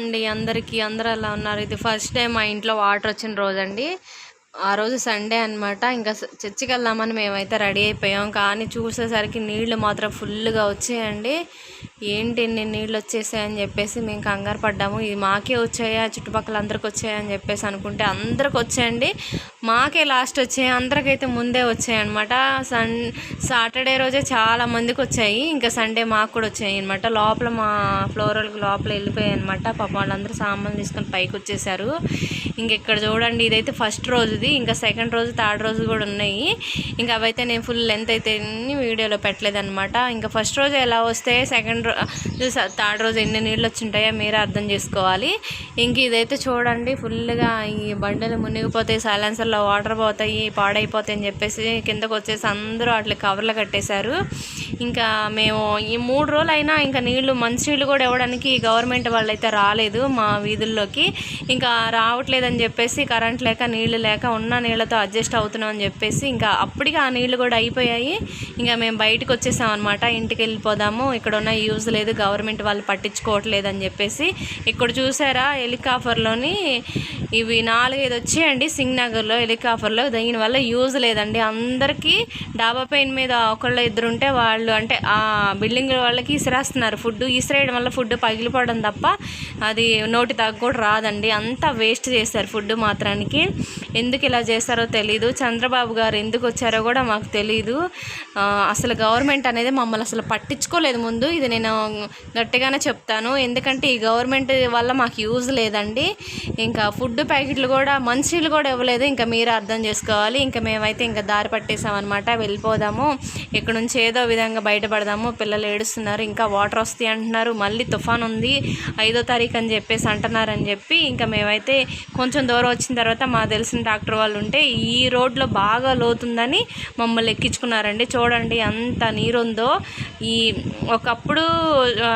అండి అందరికీ అందరూ అలా ఉన్నారు? ఇది ఫస్ట్ టైం మా ఇంట్లో వాటర్ వచ్చిన రోజు అండి ఆ రోజు సండే అన్నమాట. ఇంకా చర్చికి వెళ్దామని మేమైతే రెడీ అయిపోయాం. కానీ చూసేసరికి నీళ్ళు మాత్రం ఫుల్గా వచ్చాయండి. ఏంటి ఇన్ని నీళ్ళు వచ్చేసాయని చెప్పేసి మేము కంగారు పడ్డాము. ఇది మాకే వచ్చాయా? చుట్టుపక్కల అందరికి వచ్చాయని చెప్పేసి అనుకుంటే అందరికి వచ్చాయండి. మాకే లాస్ట్ వచ్చాయి. అందరికైతే ముందే వచ్చాయి అనమాట సన్ సాటర్డే రోజే చాలా మందికి వచ్చాయి. ఇంకా సండే మాకు కూడా వచ్చాయి అనమాట లోపల మా ఫ్లోరల్కి లోపల వెళ్ళిపోయాయి అనమాట పాప వాళ్ళందరూ సామాన్లు తీసుకొని పైకి వచ్చేసారు. ఇంకెక్కడ చూడండి ఇదైతే ఫస్ట్ రోజుది ఇంకా సెకండ్ రోజు థర్డ్ రోజు కూడా ఉన్నాయి. ఇంకా అవైతే నేను ఫుల్ లెంత్ అయితే ఎన్ని వీడియోలో పెట్టలేదన్నమాట. ఇంకా ఫస్ట్ రోజు ఎలా వస్తే సెకండ్ థర్డ్ రోజు ఎన్ని నీళ్ళు వచ్చింటాయో మీరే అర్థం చేసుకోవాలి. ఇంక ఇదైతే చూడండి ఫుల్గా ఈ బండలు మునిగిపోతాయి సైలెన్సర్లో వాటర్ పోతాయి పాడైపోతాయి అని చెప్పేసి కిందకు వచ్చేసి అందరూ అట్లా కవర్లు కట్టేశారు. ఇంకా మేము ఈ మూడు రోజులు అయినా ఇంకా నీళ్ళు మంచి నీళ్ళు కూడా ఇవ్వడానికి గవర్నమెంట్ వాళ్ళు అయితే రాలేదు మా వీధుల్లోకి. ఇంకా రావట్లేదని చెప్పేసి కరెంట్ లేక నీళ్ళు లేక ఉన్న నీళ్ళతో అడ్జస్ట్ అవుతున్నాం అని చెప్పేసి ఇంకా అప్పటికి ఆ నీళ్ళు కూడా అయిపోయాయి. ఇంకా మేము బయటకు వచ్చేసాం అనమాట ఇంటికి వెళ్ళిపోదాము. ఇక్కడ ఉన్న యూజ్ లేదు. గవర్నమెంట్ వాళ్ళు పట్టించుకోవట్లేదు అని చెప్పేసి ఇక్కడ చూసారా హెలికాఫర్లోని ఇవి నాలుగైదు వచ్చాయండి సింగ్నగర్లో హెలికాఫర్లో దీనివల్ల యూజ్ లేదండి. అందరికీ డాబా పెయిన్ మీద ఒకళ్ళు ఇద్దరు ఉంటే వాళ్ళు అంటే ఆ బిల్డింగ్ వాళ్ళకి ఇసిరేస్తున్నారు. ఫుడ్ ఇసిరేయడం వల్ల ఫుడ్ పగిలిపోవడం తప్ప అది నోటి తగ్గ కూడా రాదండి. అంతా వేస్ట్ చేస్తారు ఫుడ్ మాత్రానికి. ఎందుకు ఇలా చేస్తారో తెలీదు. చంద్రబాబు గారు ఎందుకు వచ్చారో కూడా మాకు తెలీదు. అసలు గవర్నమెంట్ అనేది మమ్మల్ని అసలు పట్టించుకోలేదు ముందు. ఇది నేను గట్టిగానే చెప్తాను. ఎందుకంటే ఈ గవర్నమెంట్ వల్ల మాకు యూజ్ లేదండి. ఇంకా ఫుడ్ ప్యాకెట్లు కూడా మంచినీళ్ళు కూడా ఇవ్వలేదు. ఇంకా మీరే అర్థం చేసుకోవాలి. ఇంకా మేమైతే ఇంకా దారి పట్టేసామన్నమాట. వెళ్ళిపోదాము. ఇక్కడ నుంచి ఏదో విధంగా బయటపడదాము. పిల్లలు ఏడుస్తున్నారు. ఇంకా వాటర్ వస్తాయి అంటున్నారు. మళ్ళీ తుఫాన్ ఉంది. ఐదో తారీఖు అని చెప్పేసి అంటున్నారని చెప్పి ఇంకా మేమైతే కొంచెం దూరం వచ్చిన తర్వాత మా తెలిసిన డాక్టర్ వాళ్ళు ఉంటే ఈ రోడ్లో బాగా లోతుందని మమ్మల్ని ఎక్కించుకున్నారండి. చూడండి అంత నీరుందో. ఈ ఒకప్పుడు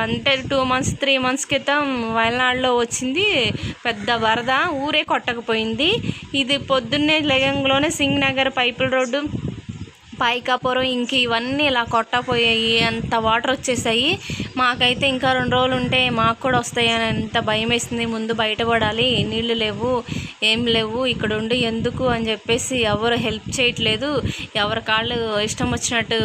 అంటే టూ మంత్స్ త్రీ మంత్స్ క్రితం వయనాడులో వచ్చింది పెద్ద వరద ఊరే కొట్టకపోయింది. ఇది పొద్దున్నే లెగంలోనే సింగ్ నగర్ పైపుల రోడ్డు పైకాపురం ఇంక ఇవన్నీ ఇలా కొట్టపోయాయి. అంత వాటర్ వచ్చేసాయి. మాకైతే ఇంకా రెండు రోజులు ఉంటే మాకు కూడా వస్తాయని ఎంత భయం వేసింది ముందు బయటపడాలి. నీళ్ళు లేవు ఏం లేవు. ఇక్కడ ఉండి ఎందుకు అని చెప్పేసి ఎవరు హెల్ప్ చేయట్లేదు. ఎవరి కాళ్ళు ఇష్టం వచ్చినట్టు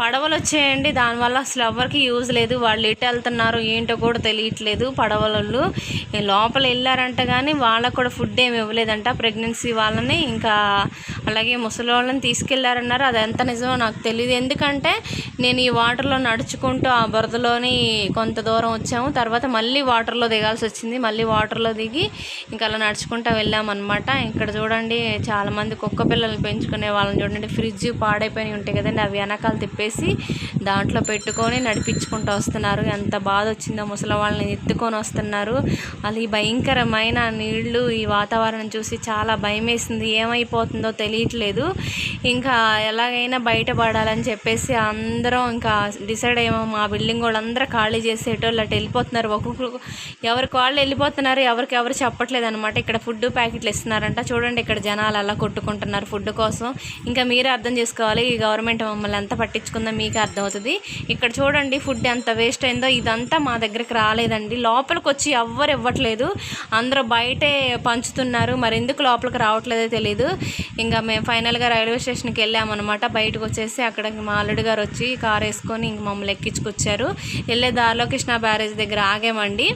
పడవలు వచ్చాయండి. దానివల్ల అసలు ఎవరికి యూజ్ లేదు. వాళ్ళు ఎటు వెళ్తున్నారు ఏంటో కూడా తెలియట్లేదు పడవలు లోపల వెళ్ళారంట కానీ వాళ్ళకు కూడా ఫుడ్ ఏమి ఇవ్వలేదంట. ప్రెగ్నెన్సీ వాళ్ళని ఇంకా అలాగే ముసలి వాళ్ళని తీసుకెళ్ళారన్నారు. అది ఎంత నిజమో నాకు తెలియదు ఎందుకంటే నేను ఈ వాటర్లో నడుచుకుంటూ ఆ బురదలోని కొంత దూరం వచ్చాము. తర్వాత మళ్ళీ వాటర్లో దిగాల్సి వచ్చింది. మళ్ళీ వాటర్లో దిగి ఇంకా అలా నడుచుకుంటూ వెళ్ళామన్నమాట. ఇక్కడ చూడండి చాలామంది కుక్క పిల్లల్ని పెంచుకునే వాళ్ళని చూడండి. ఫ్రిడ్జ్ పాడైపోయి ఉంటాయి కదండి అవి వెనకాల తిప్పేసి దాంట్లో పెట్టుకొని నడిపించుకుంటూ వస్తున్నారు. ఎంత బాధ వచ్చిందో ముసలి వాళ్ళని ఎత్తుకొని వస్తున్నారు. అది ఈ భయంకరమైన నీళ్ళు ఈ వాతావరణం చూసి చాలా భయం వేసింది ఏమైపోతుందో తెలియట్లేదు. ఇంకా ఎలాగైనా బయటపడాలని చెప్పేసి అందరం ఇంకా డిసైడ్ అయ్యాము. మా బిల్డింగ్ వాళ్ళందరూ ఖాళీ చేసేటోళ్ళు అటు వెళ్ళిపోతున్నారు. ఒక్కొక్కరు ఎవరికి వాళ్ళు వెళ్ళిపోతున్నారు ఎవరికి ఎవరు చెప్పట్లేదు అనమాట ఇక్కడ ఫుడ్ ప్యాకెట్లు ఇస్తున్నారంట. చూడండి ఇక్కడ జనాలు అలా కొట్టుకుంటున్నారు ఫుడ్ కోసం. ఇంకా మీరే అర్థం చేసుకోవాలి ఈ గవర్నమెంట్ మమ్మల్ని ఎంత పట్టించుకుందో మీకు అర్థమవుతుంది. ఇక్కడ చూడండి ఫుడ్ ఎంత వేస్ట్ అయిందో ఇదంతా మా దగ్గరికి రాలేదండి. లోపలికి వచ్చి ఎవ్వరు ఇవ్వట్లేదు. అందరూ బయటే పంచుతున్నారు. మరి ఎందుకు లోపలికి రావట్లేదో తెలియదు ఇంకా మేము ఫైనల్గా రైల్వే స్టేషన్కి వెళ్ళామన్నమాట. బయటకు వచ్చేసి అక్కడ మా అల్లుడు గారు వచ్చి కార్ వేసుకొని ఇంక మమ్మల్ని ఎక్కించుకొచ్చారు. వెళ్ళే దారిలో కృష్ణా బ్యారేజ్ దగ్గర ఆగామండి.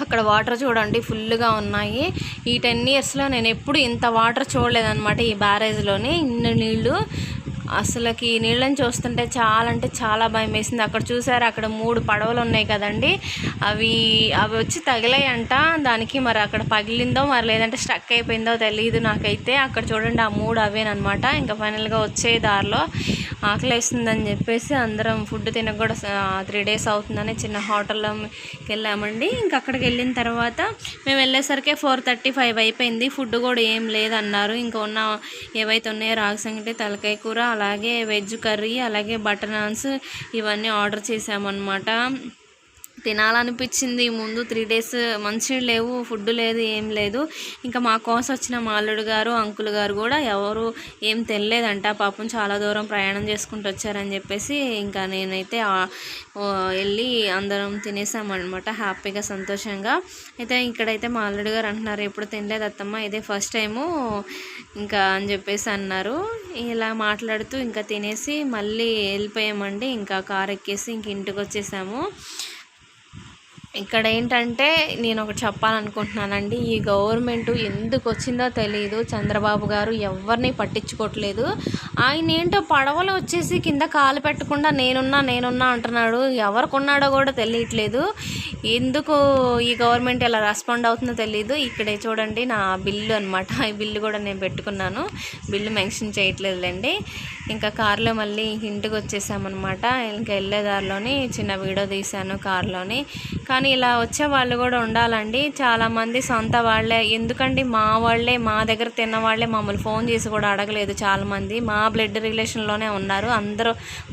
అక్కడ వాటర్ చూడండి ఫుల్గా ఉన్నాయి. ఈ టెన్ ఇయర్స్లో నేను ఎప్పుడు ఇంత వాటర్ చూడలేదన్నమాట ఈ బ్యారేజ్లోని. ఇన్ని నీళ్ళు అసలుకి ఈ నీళ్ళని చూస్తుంటే చాలా అంటే చాలా భయం వేసింది అక్కడ చూసారు అక్కడ మూడు పడవలు ఉన్నాయి కదండి. అవి అవి వచ్చి తగిలాయంట. దానికి మరి అక్కడ పగిలిందో మరి లేదంటే స్టక్ అయిపోయిందో తెలియదు నాకైతే. అక్కడ చూడండి ఆ మూడు అవేనమాట ఇంకా ఫైనల్గా వచ్చే దారిలో ఆకలేస్తుందని చెప్పేసి అందరం ఫుడ్ తినక కూడా త్రీ డేస్ అవుతుందని చిన్న హోటల్లోకి వెళ్ళామండి. ఇంకా అక్కడికి వెళ్ళిన తర్వాత మేము వెళ్ళేసరికి ఫోర్ థర్టీ ఫైవ్ అయిపోయింది. ఫుడ్ కూడా ఏం లేదన్నారు. ఇంకా ఉన్న ఏవైతే ఉన్నాయో రాగి సంగటి తలకాయ కూర అలాగే వెజ్ కర్రీ అలాగే బటర్ నాన్స్ ఇవన్నీ ఆర్డర్ చేసామన్నమాట తినాలనిపించింది. ముందు త్రీ డేస్ మంచిగా లేవు ఫుడ్ లేదు ఏం లేదు. ఇంకా మా కోసం వచ్చిన మా అల్లుడు గారు అంకుల్ గారు కూడా ఎవరు ఏం తినలేదంట. పాపం చాలా దూరం ప్రయాణం చేసుకుంటూ వచ్చారని చెప్పేసి ఇంకా నేనైతే వెళ్ళి అందరం తినేసామన్నమాట హ్యాపీగా సంతోషంగా. అయితే ఇక్కడైతే మా అల్లుడు గారు అంటున్నారు ఎప్పుడు తినలేదు అత్తమ్మ ఇదే ఫస్ట్ టైము ఇంకా అని చెప్పేసి అన్నారు. ఇలా మాట్లాడుతూ ఇంకా తినేసి మళ్ళీ వెళ్ళిపోయామండి. ఇంకా కార్ ఎక్కేసి ఇంక ఇంటికి వచ్చేసాము. ఇక్కడ ఏంటంటే నేను ఒకటి చెప్పాలనుకుంటున్నానండి ఈ గవర్నమెంట్ ఎందుకు వచ్చిందో తెలియదు చంద్రబాబు గారు ఎవరిని పట్టించుకోవట్లేదు ఆయన ఏంటో పడవలు వచ్చేసి కింద కాలు పెట్టకుండా నేనున్నా నేనున్నా అంటున్నాడు. ఎవరికున్నాడో కూడా తెలియట్లేదు. ఎందుకు ఈ గవర్నమెంట్ ఎలా రెస్పాండ్ అవుతుందో తెలియదు ఇక్కడే చూడండి నా బిల్లు అనమాట ఈ బిల్లు కూడా నేను పెట్టుకున్నాను. బిల్లు మెన్షన్ చేయట్లేదులేండి. ఇంకా కార్లో మళ్ళీ ఇంటికి వచ్చేసామన్నమాట. ఇంకా వెళ్ళే దారిలోని చిన్న వీడియో తీశాను కార్లోని. కానీ ఇలా వచ్చే వాళ్ళు కూడా ఉండాలండి. చాలామంది సొంత వాళ్ళే. ఎందుకండి? మా వాళ్ళే మా దగ్గర తిన్న వాళ్ళే మమ్మల్ని ఫోన్ చేసి కూడా అడగలేదు చాలామంది మా బ్లడ్ రిలేషన్లోనే ఉన్నారు. అందరూ